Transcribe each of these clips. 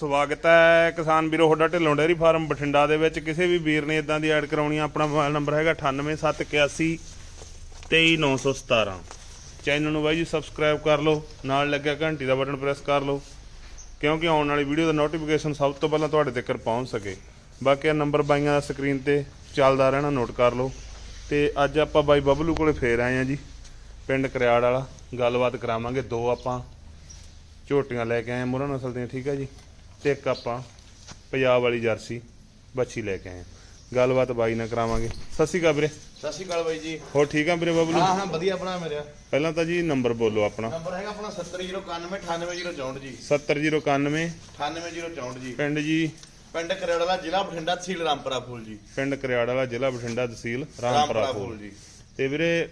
ਸਵਾਗਤ ਹੈ ਕਿਸਾਨ ਵੀਰੋ, ਤੁਹਾਡਾ ਢਿੱਲੋਂ ਡੇਅਰੀ ਫਾਰਮ ਬਠਿੰਡਾ ਦੇ ਵਿੱਚ। ਕਿਸੇ ਵੀ ਵੀਰ ਨੇ ਇਦਾਂ ਦੀ ਐਡ ਕਰਾਉਣੀ ਆ, ਆਪਣਾ ਮੋਬਾਈਲ ਨੰਬਰ ਹੈਗਾ 98781 23917 ਚੈਨਲ ਨੂੰ ਬਾਈ ਜੀ ਸਬਸਕ੍ਰਾਈਬ ਕਰ ਲਓ, ਨਾਲ ਲੱਗਿਆ ਘੰਟੀ ਦਾ ਬਟਨ ਪ੍ਰੈਸ ਕਰ ਲਓ, ਕਿਉਂਕਿ ਆਉਣ ਵਾਲੀ ਵੀਡੀਓ ਦਾ ਨੋਟੀਫਿਕੇਸ਼ਨ ਸਭ ਤੋਂ ਪਹਿਲਾਂ ਤੁਹਾਡੇ ਤੱਕ ਪਹੁੰਚ ਸਕੇ। ਬਾਕੀ ਆ ਨੰਬਰ ਬਾਈਆਂ ਦਾ ਸਕਰੀਨ ਤੇ ਚੱਲਦਾ ਰਹਿਣਾ ਨੋਟ ਕਰ ਲਓ। ਤੇ ਅੱਜ ਆਪਾਂ ਬਾਈ ਬਬਲੂ ਕੋਲੇ ਫੇਰ ਆਏ ਆ ਜੀ, ਪਿੰਡ ਕਰਿਆੜ ਵਾਲਾ। ਗੱਲਬਾਤ ਕਰਾਵਾਂਗੇ, ਦੋ ਆਪਾਂ ਝੋਟੀਆਂ ਲੈ ਕੇ ਆਏ ਮੁਰਨ ਅਸਲ ਦੀਆਂ, ਠੀਕ ਆ ਜੀ? ਤੇ ਇੱਕ ਆਪਾਂ ਪੰਜਾਬ ਵਾਲੀ ਜਰਸੀ ਬੱਚੀ ਲੈ ਕੇ ਆਏ ਹਾਂ। ਗੱਲਬਾਤ ਬਾਈ ਨਾਲ ਕਰਾਵਾਂਗੇ। ਸਤਿ ਸ਼੍ਰੀ ਅਕਾਲ ਵੀਰੇ। ਸਤਿ ਸ਼੍ਰੀ ਅਕਾਲ ਬਾਈ ਜੀ। ਹੋਰ ਠੀਕ ਆ ਵੀਰੇ ਬਬਲੂ? ਹਾਂ ਹਾਂ ਵਧੀਆ ਬਣਾ ਮੇਰਾ। ਪਹਿਲਾਂ ਤਾਂ ਜੀ ਨੰਬਰ ਬੋਲੋ ਆਪਣਾ। ਨੰਬਰ ਹੈਗਾ ਆਪਣਾ 70091 98064 ਜੀ। 70091 98064 ਜੀ। ਪਿੰਡ ਜੀ? ਪਿੰਡ ਕਰੇੜਾ ਜ਼ਿਲ੍ਹਾ ਬਠਿੰਡਾ ਤਹਿਸੀਲ ਰਾਮਪੁਰਾ ਫੂਲ ਜੀ। ਪਿੰਡ ਕਰਿਆੜ ਵਾਲਾ ਜ਼ਿਲ੍ਹਾ ਬਠਿੰਡਾ ਤਹਿਸੀਲ ਰਾਮਪੁਰਾ ਫੂਲ। ਜੀ। ਤੇ ਵੀਰੇ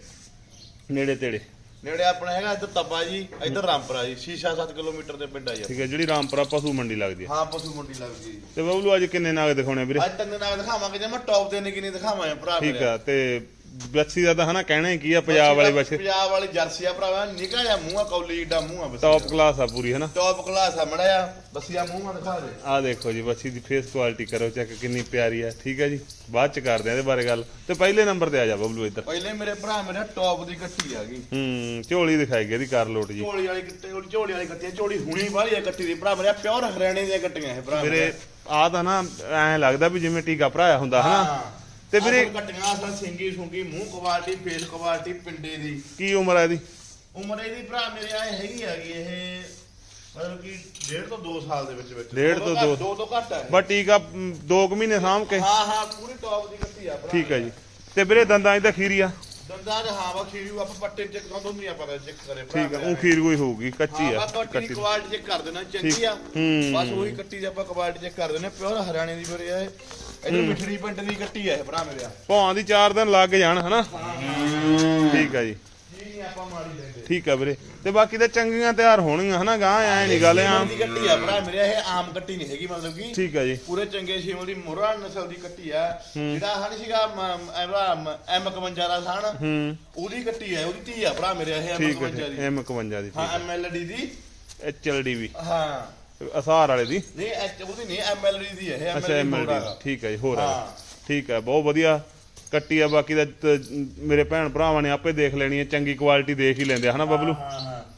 ਨੇੜੇ ਤੇੜੇ। ਨੇੜੇ ਆਪਣਾ ਹੈਗਾ ਇੱਧਰ ਤੱਬਾ ਜੀ ਇੱਧਰ ਰਾਮਪੁਰਾ ਜੀ ਸ਼ੀਸ਼ਾ 7 ਕਿਲੋਮੀਟਰ ਦੇ ਪਿੰਡ ਆ ਜੀ। ਠੀਕ ਹੈ ਜਿਹੜੀ ਰਾਮਪੁਰਾ ਪਸ਼ੂ ਮੰਡੀ ਲੱਗਦੀ ਹੈ। ਹਾਂ ਪਸ਼ੂ ਮੰਡੀ ਲੱਗਦੀ ਜੀ ਤੇ ਬਬਲੂ ਅੱਜ ਕਿੰਨੇ ਨਾਗ ਦਿਖਾਉਣੇ ਵੀਰੇ? ਅੱਜ ਤੰਨੇ ਨਾਲ ਦਿਖਾਵਾਂਗੇ ਜੇ ਮੈਂ ਟੌਪ ਦੇ ਨਿੱਕੀ ਨਹੀਂ ਦਿਖਾਵਾਂ ਭਰਾ ਠੀਕ ਮੇਰਾ। ਆ ਤੇ ਬੱਚੀ ਦਾ ਤਾਂ ਹਨਾ ਕਹਿਣਾ ਹੀ ਕੀ ਆ ਪੰਜਾਬ ਵਾਲੇ ਬੱਚੇ ਪੰਜਾਬ ਵਾਲੀ ਜਰਸੀ ਆ ਭਰਾਵਾ ਨਿਕਾ ਜਿਹਾ ਮੂੰਹ ਆ ਕੌਲੀ ਏਡਾ ਮੂੰਹ ਆ ਬਸ ਟੌਪ ਕਲਾਸ ਆ ਪੂਰੀ ਹਨਾ? ਟੌਪ ਕਲਾਸ ਆ ਮੜਿਆ ਬਸੀਆ ਮੂੰਹ ਆ ਦਿਖਾ ਦੇ। ਆ ਦੇਖੋ ਜੀ ਬੱਚੀ ਦੀ ਫੇਸ ਕੁਆਲਿਟੀ ਕਰੋ ਚੈੱਕ ਕਿੰਨੀ ਪਿਆਰੀ ਆ ਠੀਕ ਹੈ ਜੀ? ਬਾਅਦ ਚ ਕਰਦੇ ਆ ਇਹਦੇ ਬਾਰੇ ਗੱਲ। ਤੇ ਪਹਿਲੇ ਨੰਬਰ ਤੇ ਆ ਜਾ ਬਬਲੂ ਇੱਧਰ। ਪਹਿਲੇ ਮੇਰੇ ਭਰਾ ਮੇਰੇ ਟੌਪ ਦੀ ਕੱਟੀ ਆ ਗਈ। ਹੂੰ ਝੋਲੀ ਦਿਖਾਈ ਗਈ ਇਹਦੀ ਕਰ ਲੋਟ ਜੀ। ਝੋਲੀ ਵਾਲੀ ਕੱਟੀ ਝੋਲੀ ਝੋਲੀ ਵਾਲੀ ਆ, ਝੋਲੀ ਹੁਣੀ ਵਾਲੀ ਆ ਕੱਟੀ ਦੀ। ਭਰਾ ਮੇਰੇ ਪਿਓਰ ਹਰਿਆਣੇ ਦੀਆਂ ਕੱਟੀਆਂ ਇਹ ਭਰਾ ਵੀਰੇ ਆ ਤਾਂ ਨਾ ਐ ਲੱਗਦਾ ਵੀ ਜਿਵੇਂ ਟੀਕਾ ਭਰਾਇਆ ਹੁੰਦਾ ਹਨਾ? ਤੇ ਵੀਰੇ- ਕੱਟੀਆਂ ਅਸਲ ਸਿੰਗੀ ਸੁੰਗੀ ਮੂੰਹ ਕੁਆਲਿਟੀ ਫੇਸ ਕੁਆਲਿਟੀ ਪਿੰਡੇ ਦੀ। ਕੀ ਉਮਰ ਹੈ ਇਹਦੀ? ਉਮਰ ਇਹਦੀ ਭਰਾ ਮੇਰੇ ਆ ਹੈਗੀ ਹੈਗੀ ਇਹ ਮਤਲਬ ਕਿ ਡੇਢ ਤੋਂ 2 ਸਾਲ ਦੇ ਵਿੱਚ ਵਿੱਚ। ਡੇਢ ਤੋਂ ਦੋ। ਦੋ। ਤੋਂ ਘੱਟ ਹੈ ਬਸ ਟੀਕਾ 2 ਕੁ ਮਹੀਨੇ ਸਾਂਭ ਕੇ। ਹਾਂ ਹਾਂ ਪੂਰੀ ਟੌਪ ਦੀ ਕੱਟੀ ਆ ਭਰਾ। ਠੀਕ ਹੈ ਜੀ। ਤੇ ਵੀਰੇ ਦੰਦਾਂ 'ਚ ਤਾਂ ਖੀਰੀ ਆ। ਦੰਦਾਂ ਦੇ ਹਾਂ ਖੀਰੂ ਆਪਾਂ ਪੱਟੇ ਚੈੱਕ ਤੋਂ ਦੁਨੀਆ ਪਤਾ ਚੈੱਕ ਕਰੇ ਠੀਕ ਆ। ਉਹ ਖੀਰ ਕੋਈ ਹੋਊਗੀ ਕੱਚੀ ਆ ਕੱਟੀ ਦੀ ਕੁਆਲਿਟੀ ਚੈੱਕ ਕਰ ਦੇਣਾ ਚੰਗੀ ਆ। ਬਸ ਉਹੀ ਕੱਟੀ ਦੀ ਆਪਾਂ ਕੁਆਲਿਟੀ ਚੈੱਕ ਕਰ ਦੇਣਾ ਪਿਓਰ ਹਰਿਆਣੇ ਦੀ ਵੀਰੇ ਇਹ। ਇਹਨੂੰ ਮਿਠੜੀ ਪਿੰਡ ਦੀ ਕੱਟੀ ਆ ਇਹ ਭਰਾ ਮੇਰਿਆ ਭੌਂ ਦੀ 4 ਦਿਨ ਲੱਗ ਜਾਣ ਹਨਾ? ਠੀਕ ਆ ਜੀ ਜੀ ਨਹੀਂ ਆਪਾਂ ਮਾੜੀ ਲੈਂਦੇ ਠੀਕ ਆ ਵੀਰੇ। ਤੇ ਬਾਕੀ ਤਾਂ ਚੰਗੀਆਂ ਤਿਆਰ ਹੋਣਗੀਆਂ ਹਨਾ ਗਾਂ? ਐ ਨਹੀਂ ਗੱਲ ਆਮ ਦੀ ਕੱਟੀ ਆ ਭਰਾ ਮੇਰਿਆ ਇਹ ਆਮ ਕੱਟੀ ਨਹੀਂ ਹੈਗੀ ਮਤਲਬ ਕਿ ਠੀਕ ਆ ਜੀ। ਪੂਰੇ ਚੰਗੇ ਸ਼ੀਮਲ ਦੀ ਮੁਰਾ ਨਸਲ ਦੀ ਕੱਟੀ ਆ। ਜਿਹੜਾ ਹਣ ਸੀਗਾ ਐਮ 51 ਦਾ ਹੂੰ। ਉਹਦੀ ਕੱਟੀ ਆ ਉਹਦੀ ਧੀ ਆ ਭਰਾ ਮੇਰਿਆ ਇਹ ਐਮ ਠੀਕ 51 ਹੈ ਦੀ। ਐਮ 51 ਦੀ ਹਾਂ ਐਮਐਲਡੀ ਦੀ। ਐਚਐਲਡੀ ਵੀ। ਹਾਂ। ਅਸਾਰ ਵਾਲੇ ਦੀ। ਨਹੀਂ ਉਹਦੀ ਨਹੀਂ ਐਮਐਲਡੀ ਦੀ ਹੈ ਅੱਛਾ ਐਮਐਲਡੀ ਠੀਕ ਹੈ ਜੀ ਹੋਰ ਆ। ਠੀਕ ਹੈ ਬਹੁਤ ਵਧੀਆ। ਕੱਟੀ ਆ, ਬਾਕੀ ਦਾ ਤ- ਮੇਰੇ ਭੈਣ ਭਰਾਵਾਂ ਨੇ ਆਪੇ ਦੇਖ ਲੈਣੀ ਹੈ ਚੰਗੀ ਕੁਆਲਿਟੀ ਦੇਖ ਹੀ ਲੈਂਦੇ ਆ। ਹਨਾ, ਬਬਲੂ?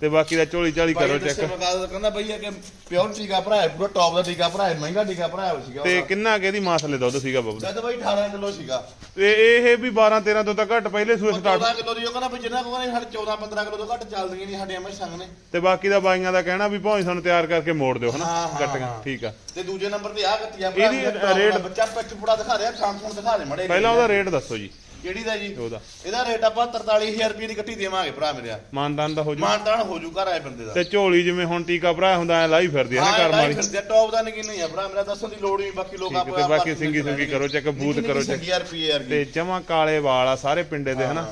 ਤੇ ਬਾਕੀ ਦਾ ਝੋਲੀ ਝਾਲੀ ਕਰੋ ਚੈੱਕ ਕਹਿੰਦਾ ਭਈਆ ਕਿ ਪਿਓਰ ਟੀਕਾ ਭਰਾ ਹੈ ਪੂਰਾ ਟੌਪ ਦਾ ਟੀਕਾ ਭਰਾ ਹੈ ਮਹਿੰਗਾ ਟੀਕਾ ਭਰਾ ਹੈ ਸੀਗਾ ਤੇ ਕਿੰਨਾ ਕੁ ਇਹਦੀ ਮਾਸਲੇ ਦੁੱਧ ਸੀਗਾ ਬਬਲੂ ਜਦ ਬਈ 18 ਕਿਲੋ ਸੀਗਾ। ਤੇ ਇਹ ਵੀ 12 13 ਤੋਂ ਤਾਂ ਘੱਟ ਪਹਿਲੇ ਸੂਏ ਸਟਾਰਟ 14 ਕਿਲੋ ਦੀ ਉਹ ਕਹਿੰਦਾ ਵੀ ਜਿੰਨਾ ਕੋ ਕਹਿੰਦੇ ਸਾਡੇ 14 15 ਕਿਲੋ ਤੋਂ ਘੱਟ ਚੱਲਦੀਆਂ ਨਹੀਂ ਸਾਡੇ ਐਵੇਂ ਸੰਗ ਨੇ। ਤੇ ਬਾਕੀ ਦਾ ਬਾਈਆਂ ਦਾ ਕਹਿਣਾ ਵੀ ਭਾਵੇਂ ਸਾਨੂੰ ਤਿਆਰ ਕਰਕੇ ਮੋੜ ਦਿਓ ਹਨਾ? ਕੱਟੀਆਂ। ਠੀਕ ਆ। ਤੇ ਦੂਜੇ ਨੰਬਰ ਤੇ ਆ ਕੱਤੀ ਆ ਇਹਦੀ ਰੇਟ- ਬੱਚਾ ਪਿੱਠ ਪੂੜਾ ਦਿਖਾ ਰਿਹਾ ਥਾਂ ਦਿਖਾ ਦੇ ਮੜੇ ਪਹਿਲਾਂ ਉਹਦਾ ਰੇਟ ਦੱਸੋ ਜੀ। ਕਿਹੜੀ ਦਾ ਜੀ? ਉਹਦਾ। ਇਹਦਾ ਰੇਟ ਆਪਾਂ 43000 ਰੁਪਏ ਦੀ ਕੱਟੀ ਦੇਵਾਂਗੇ ਭਰਾ ਮੇਰਿਆ ਮਾਨਦਾਨ ਦਾ ਹੋ ਜੂ। ਮਾਨਤਾਨ ਹੋ ਜੂ ਘਰ ਆਏ ਬੰਦੇ ਦਾ। ਤੇ ਝੋਲੀ ਜਿਵੇਂ ਹੁਣ ਟੀਕਾ ਭਰਾ ਹੁੰਦਾ ਐ ਲਾਈ ਫਿਰਦੀ ਆ ਨਾ ਹਾਂ ਕਰਮ ਵਾਲੀ ਫਿਰਦੇ ਟੌਪ ਦਾ ਨਹੀਂ ਨਹੀਂ ਆ ਭਰਾ ਮੇਰਾ ਦੱਸਣ ਦੀ ਲੋੜ ਨਹੀਂ ਬਾਕੀ ਲੋਕ ਤੇ ਬਾਕੀ ਸਿੰਗੀ ਸੁੰਗੀ ਕਰੋ, check, ਬੂਥ ਕਰੋ, check। 20000 ਰੁਪਏ ਯਾਰ ਤੇ ਜਮਾ ਕਾਲੇ ਵਾਲ ਆ ਸਾਰੇ ਪਿੰਡੇ ਦੇ ਹਨਾ?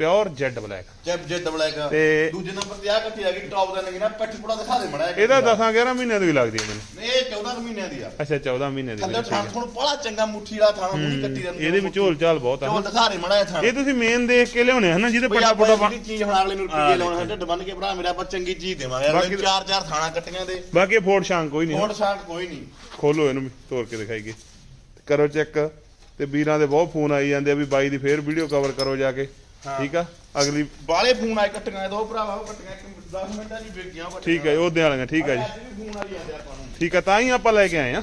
Pure jade black. ਜਬ ਜੇ ਦਬਲੇਗਾ ਤੇ- ਦੂਜੇ ਨੰਬਰ ਤੇ ਆ ਕੱਟੀ ਆ ਗਈ ਟੌਪ ਦਾ ਨਹੀਂ ਨਾ ਪਿੱਠ ਪੂੜਾ ਦਿਖਾ ਦੇ ਮੜਾ ਇਹਦਾ 10 11 ਮਹੀਨਿਆਂ ਦੀ ਵੀ ਲੱਗਦੀ ਮੈਨੂੰ। ਇਹ 14 ਕੁ ਮਹੀਨਿਆਂ ਦੀ ਆ। ਅੱਛਾ 14 ਮਹੀਨੇ ਦੀ ਥੱਲੇ ਥਾਂ। ਥੋੜਾ ਬੜਾ ਚੰਗਾ ਮੁੱਠੀ ਵਾਲਾ ਥਾਂ ਮੂੰਹ ਕੱਟੀ ਦਾ ਇਹਦੇ ਵਿੱਚ ਝੋਲ ਝਾਲ ਬਹੁਤ ਆ ਚੋਲ ਹਨਾ। ਦਿਖਾ ਦੇ ਮੜਾ ਥਾਂ ਇਹ ਤੁਸੀਂ ਮੇਨ ਦੇਖ ਕੇ ਲਿਆਉਣੇ ਹਨ ਜਿਹਦੇ ਪੱਟਾ ਪੁੱਟਾ ਜਿਹੜੀ ਚੀਜ਼ ਹੁਣ ਅਗਲੇ ਨੂੰ ਰੁਪਏ ਲਾਉਣਾ ਢਿੱਡ ਬੰਨ ਕੇ ਭਰਾ ਮੇਰਾ ਆਪਾਂ ਚੰਗੀ ਚੀਜ਼ ਦੇਵਾਂਗੇ। ਬਾਕੀ- ਅਗਲੇ ਚਾਰ ਚਾਰ ਥਾਣਾ ਕੱਟੀਆਂ ਦੇ। ਬਾਕੀ ਫੋੜ ਸ਼ਾਂਕ ਕੋਈ ਨਹੀਂ ਹੁਣ ਸਾਂਟ ਕੋਈ ਨਹੀਂ। ਖੋਲੋ ਇਹਨੂੰ ਤੋੜ ਕੇ ਦਿਖਾਈਏ ਕਰੋ ਚੈੱਕ। ਤੇ ਵੀਰਾਂ ਦੇ ਬਹੁਤ ਫੋਨ ਆਈ ਜਾਂਦੇ ਆ ਵੀ ਬਾਈ ਦੀ ਫੇਰ ਵੀਡੀਓ ਕਵਰ ਕਰੋ ਜਾ ਕੇ। ਠੀਕ ਆ? ਅਗਲੀ ਬਾਲੇ ਫੋਨ ਆਏ ਕੱਟੀਆਂ ਦੋ ਭਰਾਵਾ ਉਹ ਕੱਟੀਆਂ ਇੱਕ 10 ਮਿੰਟਾਂ ਦੀ ਵਿਕ ਗਿਆ ਉਹ ਠੀਕ ਹੈ ਉਹਦੇ ਵਾਲੀਆਂ ਠੀਕ ਆ ਜੀ। ਅੱਜ ਵੀ ਫੋਨ ਆਈ ਜਾਂਦੇ ਆਪਾਂ ਨੂੰ। ਠੀਕ ਆ ਤਾਂ ਹੀ ਆਪਾਂ ਲੈ ਕੇ ਆਏ ਆ।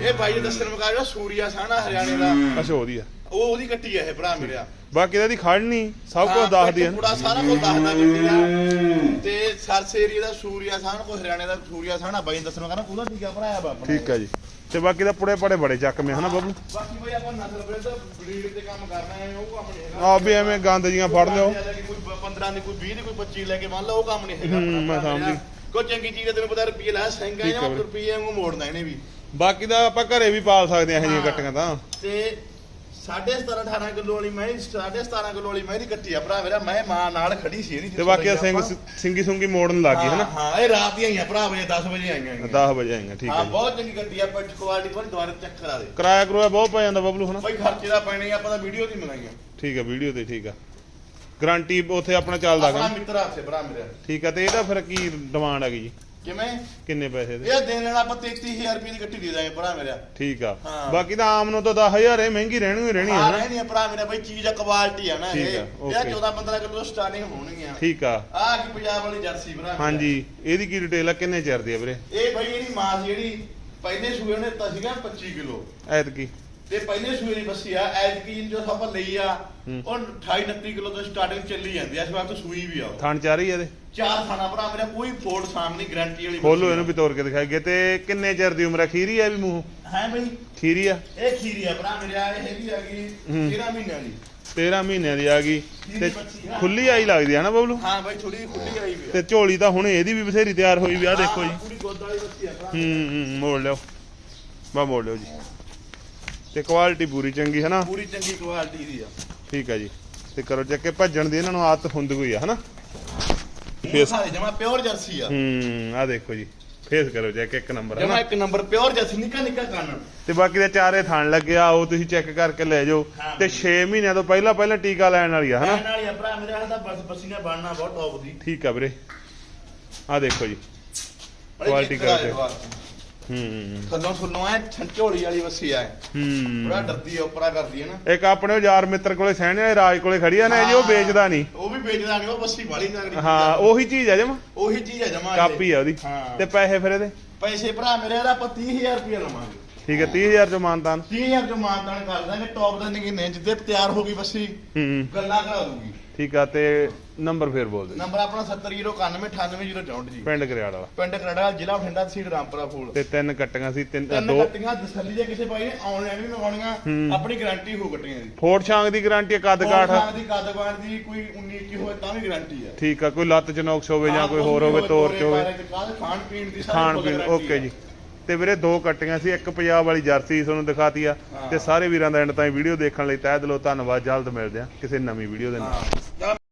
ਇਹ ਬਾਈ ਦੱਸਣ ਮੁਕਾ ਜਿਹੜਾ ਸੂਰੀਆ ਸਾਣਾ ਹਰਿਆਣੇ ਦਾ। ਅੱਛਾ ਉਹਦੀ ਆ। ਉਹ ਉਹਦੀ ਕੱਟੀ ਹੈ ਇਹ ਭਰਾ ਮੇਰਿਆ ਬਾਕੀ ਇਹਦੀ ਖੜਨੀ ਸਭ ਕੁਝ ਦੱਸਦੀ ਆ। ਪੂਰਾ ਸਾਰਾ ਕੁਝ ਦੱਸਦਾ ਕੱਟੀ ਦਾ ਤੇ ਸਰਸ ਏਰੀਆ ਦਾ ਸੂਰੀਆ ਸਾਣ ਕੋ ਹਰਿਆਣੇ ਦਾ ਸੂਰੀਆ ਸਾਣਾ ਬਾਈ ਨੇ ਦੱਸਣ ਕਹਿੰਦਾ ਉਹਦਾ ਟੀਕਾ ਭਰਾਇਆ ਆਪਣਾ। ਠੀਕ ਆ ਜੀ। ਤੇ ਬਾਕੀ ਦਾ ਪੁੜੇ ਪੜੇ ਬੜੇ ਚੱਕਵੇਂ ਹਨਾ ਬੱਬੂ ਬਾਕੀ ਬਈ ਆਪਾਂ ਨਸਲ ਵਿਰੁੱਧ ਬਰੀਡ ਤੇ ਕੰਮ ਕਰਨਾ ਹੈ ਉਹ ਕੰਮ ਨਹੀਂ ਹੈਗਾ ਆ ਵੀ ਐਵੇਂ ਗੰਦ ਜੀਆਂ ਫੜ ਲਿਓ ਕੋਈ 15 ਦੀ ਕੋਈ 20 ਦੀ ਕੋਈ 25 ਲੈ ਕੇ ਮੰਨ ਲਓ ਉਹ ਕੰਮ ਨਹੀਂ ਹੈਗਾ ਹੂੰ, ਮੈਂ ਸਮਝ। ਕੋਈ ਚੰਗੀ ਚੀਜ਼ ਤੈਨੂੰ ਪਤਾ ਰੁਪਏ ਲਾ ਸੰਗਾ ਠੀਕ ਆ ਜਾਂ ਬਈ। ਰੁਪਏ ਨੂੰ ਮੋੜਨਾ ਇਹਨੇ ਵੀ ਬਾਕੀ ਦਾ ਆਪਾਂ ਘਰੇ ਵੀ ਪਾਲ ਸਕਦੇ ਆ ਇਹ। ਕੱਟੀਆਂ ਤਾਂ ਤੇ 17.5 18 ਕਿਲੋ ਵਾਲੀ ਮੈਂ 17.5 ਕਿਲੋ ਵਾਲੀ ਮੈਂ ਦੀ ਕੱਟੀ ਆ ਭਰਾ ਮੇਰਾ ਮੈਂ ਮਾਂ ਨਾਲ ਖੜੀ ਸੀ ਇਹਦੀ ਤੇ ਬਾਕੀ ਆ ਸਿੰਘ ਸਿੰਗੀ ਸੁੰਗੀ ਮੋੜਨ ਲੱਗ ਗਈ ਹਨਾ? ਹਾਂ ਇਹ ਰਾਤ ਦੀਆਂ ਆਈਆਂ ਭਰਾ ਵਜੇ 10 ਵਜੇ ਆਈਆਂ ਹੈਗੀਆਂ। 10 ਵਜੇ ਆਏਗਾ ਠੀਕ ਹਾਂ ਹੈ ਬਹੁਤ ਚੰਗੀ ਕੱਟੀ ਆ ਪਰ ਕੁਆਲਿਟੀ ਕੋਈ ਦੁਬਾਰਾ ਚੈੱਕ ਕਰਾ ਦੇ। ਕਿਰਾਇਆ ਕਰੂਆ ਬਹੁਤ ਪੈ ਜਾਂਦਾ ਬੱਬਲੂ ਹਨਾ? ਬਈ ਖਰਚੇ ਦਾ ਪੈਣੇ ਆਪਾਂ ਤਾਂ ਵੀਡੀਓ ਦੀ ਮੰਗਾਈਆਂ ਠੀਕ ਹੈ ਵੀਡੀਓ ਤੇ ਠੀਕ ਆ। ਗਾਰੰਟੀ ਉੱਥੇ ਆਪਣਾ ਚੱਲਦਾ ਆਪਣਾ ਗਾ ਮਿੱਤਰ ਹੱਥੇ ਭਰਾ ਮੇਰਾ। ਠੀਕ ਆ ਤੇ ਇਹਦਾ ਫਿਰ ਕੀ ਡਿਮਾਂਡ ਹੈਗੀ ਜੀ? ਕਿਵੇਂ? ਕਿੰਨੇ ਪੈਸੇ ਦੇ? ਇਹ ਦੇਣ ਲੈਣਾ ਆਪਾਂ 33000 ਰੁਪਏ ਦੀ ਗੱਟੀ ਦੇ ਦਾਂਗੇ ਭਰਾ ਮੇਰਾ। ਠੀਕ ਆ। ਹਾਂ। ਬਾਕੀ ਤਾਂ ਆਮ ਨੂੰ ਤਾਂ 10000 ਇਹ ਮਹਿੰਗੀ ਰਹਿਣੀ ਹੀ ਰਹਿਣੀ ਆ ਆ ਨਾ ਰਹਿਣੀ ਆ ਭਰਾ ਮੇਰਾ ਬਈ ਚੀਜ਼ ਆ ਕੁਆਲਿਟੀ ਆ ਨਾ ਠੀਕ ਇਹ ਆ, ਇਹ ਓਕੇ। 14 15 ਕਿਲੋ ਤੋਂ ਸਟਾਰਟਿੰਗ ਹੋਣਗੀਆਂ। ਠੀਕ ਆ। ਆ ਕੀ ਪੰਜਾਬ ਵਾਲੀ ਜਰਸੀ ਭਰਾ ਮੇਰਾ। ਹਾਂਜੀ ਇਹਦੀ ਕੀ ਡਿਟੇਲ ਆ ਕਿੰਨੇ ਚਿਰ ਦੀ ਆ ਵੀਰੇ? ਇਹ ਬਈ ਇਹਦੀ ਮਾਸ ਜਿਹੜੀ ਪਹਿਲੇ ਸੂਏ ਨੇ ਦਿੱਤਾ ਸੀਗਾ 25 ਕਿਲੋ। ਐਤਕੀ। ਤੇ ਪਹਿਲੇ ਸੂਏ ਦੀ ਬੱਸੀ ਆ ਐਤਕੀ ਜੋ ਆਪਾਂ ਲਈ ਆ ਹੂੰ। ਉਹ 28 29 ਕਿਲੋ ਤੋਂ ਸਟਾਰਟਿੰਗ ਚੱਲੀ ਜਾਂਦੀ ਆ ਇਸ ਵਾਰ ਤਾਂ ਸੂਈ ਵੀ ਆ ਉਹ। ਥਣ ਚਾਰੀ ਇਹਦੇ? ਚਾਰ ਖਾਣਾ ਭਰਾ ਮੇਰਾ ਕੋਈ ਫੋਲਡ ਸਾਮ ਨਹੀਂ ਗਾਰੰਟੀ ਵਾਲੀ ਖੋਲੋ ਇਹਨੂੰ ਵੀ ਤੋੜ ਕੇ ਦਿਖਾਈਏ ਤੇ ਕਿੰਨੇ ਚਿਰ ਦੀ ਉਮਰ ਆ? ਖੀਰੀ ਆ ਵੀ ਮੂੰਹ? ਹੈ ਬਈ। ਖੀਰੀ ਆ? ਇਹ ਖੀਰੀ ਆ ਭਰਾ ਮੇਰਾ ਇਹ ਹੈਗੀ ਆ ਗਈ ਹੂੰ। 13 ਮਹੀਨਿਆਂ ਦੀ। 13 ਮਹੀਨਿਆਂ ਦੀ ਆ ਗਈ। ਤੇ। ਖੁੱਲੀ ਆਈ ਲੱਗਦੀ ਆ ਨਾ ਬਬਲੂ? ਹਾਂ ਬਈ ਥੋੜੀ ਖੁੱਲੀ ਆਈ ਵੀ ਆ। ਤੇ ਝੋਲੀ ਤਾਂ ਹੁਣ ਇਹਦੀ ਵੀ ਬਥੇਰੀ ਤਿਆਰ ਹੋਈ ਵੀ ਆ ਦੇਖੋ ਹਾਂ, ਜੀ। ਪੂਰੀ ਗੋਦ ਵਾਲੀ ਬੱਚੀ ਆ ਭਰਾ। ਹੂੰ ਹੂੰ ਮੋੜ ਲਿਓ। ਬਾ ਮੋੜ ਲਿਓ ਜੀ। ਤੇ ਕੁਆਲਿਟੀ ਪੂਰੀ ਚੰਗੀ ਹੈ ਨਾ? ਪੂਰੀ ਚੰਗੀ ਕੁਆਲਿਟੀ ਦੀ ਆ। ਠੀਕ ਆ ਜੀ। ਤੇ ਕਰੋ ਚੱਕ ਕੇ ਭੱਜਣ ਦੀ ਇਹਨਾਂ ਨੂੰ ਆਦਤ ਹੁੰਦੀ ਹੋਈ ਆ ਹਨਾ? ਫੇਸ ਸਾਰੇ ਜਮਾ ਪਿਓਰ ਜਰਸੀ ਆ। ਹੂੰ ਆ ਦੇਖੋ ਜੀ। ਫੇਸ ਕਰੋ ਚੈੱਕ ਇੱਕ ਨੰਬਰ ਹੈ ਜਮਾ ਇੱਕ ਨੰਬਰ ਪਿਓਰ ਜਰਸੀ ਨਿੱਕਾ ਨਿੱਕਾ ਕੰਨ ਤੇ ਬਾਕੀ ਦੇ ਚਾਰੇ ਥਣ ਲੱਗਿਆ ਉਹ ਤੁਸੀਂ ਚੈੱਕ ਕਰਕੇ ਲੈ ਜਾਓ। ਹਾਂ। ਤੇ 6 ਮਹੀਨਿਆਂ ਤੋਂ ਪਹਿਲਾਂ ਪਹਿਲਾਂ ਟੀਕਾ ਲੈਣ ਵਾਲੀ ਆ ਹਨਾ? ਲੈਣ ਵਾਲੀ ਆ ਭਰਾ ਮੇਰਾ ਹੱਥ ਬਸ ਪਸੀਨਾ ਬਣਨਾ ਬਹੁਤ ਟੌਪ ਦੀ। ਠੀਕ ਆ ਵੀਰੇ। ਆ ਦੇਖੋ ਜੀ। ਕਰਕੇ। ਇਹ ਹੂੰ। ਥੱਲੋਂ ਥੱਲੋਂ ਐ ਛੰਚੋਲੀ ਵਾਲੀ ਵੱਸੀ ਪੂਰਾ ਹੂੰ। ਡਰਦੀ ਆ ਉਪਰਾ ਕਰਦੀ ਹੈ ਨਾ। ਇੱਕ ਆਪਣੇ ਉਹ ਯਾਰ ਮਿੱਤਰ ਕੋਲੇ ਸਹਿਣੇ ਵਾਲੇ ਰਾਜ ਕੋਲੇ ਖੜੀ ਆ ਨਾ ਜੀ ਉਹ ਵੇਚਦਾ ਨਹੀਂ। ਉਹ ਵੀ ਵੇਚਦਾ ਨਹੀਂ ਉਹ ਵੱਸੀ ਵਾਲੀ ਤਗੜੀ ਹਾਂ ਉਹੀ ਚੀਜ਼ ਆ ਜਮ। ਉਹੀ ਚੀਜ਼ ਆ ਜਮਾ ਕਾਪੀ ਆ ਉਹਦੀ। ਤੇ ਪੈਸੇ ਫਿਰ ਇਹਦੇ? ਪੈਸੇ ਭਰਾ ਮੇਰੇ ਦਾ ਆਪਾਂ 30000 ਰੁਪਏ ਲਵਾਂਗੇ। ਠੀਕ ਹੈ 30000 ਚ ਮਾਨਤਾਨ। 30000 ਜੋ ਮਾਨਦਾਨ ਕਰ ਦਾਂਗੇ ਟੌਪ ਦਾ ਨਹੀਂ ਨੇ ਜਿੱਦੇ ਤਿਆਰ ਹੋ ਗਈ ਬੱਸੀ ਹੂੰ। ਗੱਲਾਂ ਕਰਾ ਦੂਗੀ। ਠੀਕ ਆ ਤੇ ਨੰਬਰ ਫੇਰ ਬੋਲ ਦੇ ਨੰਬਰ ਆਪਣਾ 7091988064 ਜੀ। ਪਿੰਡ ਕਰਿਆੜ ਵਾਲਾ। ਪਿੰਡ ਕਰੜਾ ਜ਼ਿਲ੍ਹਾ ਬਠਿੰਡਾ ਤਹਿਸੀਲ ਰਾਮਪੁਰਾ ਫੂਲ। ਤੇ ਤਿੰਨ ਕੱਟੀਆਂ ਸੀ ਤਿੰਨ ਦੋ ਕੱਟੀਆਂ ਦਸੱਲੀ ਦੇ ਕਿਸੇ ਭਾਈ ਨੇ ਆਨਲਾਈਨ ਵੀ ਮੰਗਾਉਣੀਆਂ ਹੂੰ। ਆਪਣੀ ਗਾਰੰਟੀ ਹੋ ਕੱਟੀਆਂ ਦੀ ਫੋਰਟ ਛਾਂਗ ਦੀ ਗਾਰੰਟੀ ਕੱਦ ਕਾਠ? ਕਾਠ ਦੀ ਕੱਦਵਾਰ ਦੀ ਕੋਈ 19 21 ਹੋਵੇ ਤਾਂ ਵੀ ਗਾਰੰਟੀ ਹੈ। ਠੀਕ ਆ ਕੋਈ ਲੱਤ ਚ ਨੌਕਸ ਹੋਵੇ ਜਾਂ ਕੋਈ ਹੋਰ ਹੋਵੇ ਤੋਰ ਚ ਹੋਵੇ। ਖਾਣ ਪੀਣ ਦੀ ਸਾਰੀ ਪੀਣ ਓਕੇ। ਜੀ। ਤੇ ਵੀਰੇ ਦੋ ਕੱਟੀਆਂ ਸੀ ਇੱਕ ਪੰਜਾਬ ਵਾਲੀ ਜਰਸੀ ਤੁਹਾਨੂੰ ਦਿਖਾਤੀ ਆ। ਤੇ ਸਾਰੇ ਵੀਰਾਂ ਦਾ ਐਂਡ ਤਾਈਂ ਵੀਡੀਓ ਦੇਖਣ ਲਈ ਤਹਿ ਦਿਲੋਂ ਧੰਨਵਾਦ ਜਲਦ ਮਿਲਦੇ ਆ ਕਿਸੇ ਨਵੀਂ ਵੀਡੀਓ ਦੇ ਨਾਲ।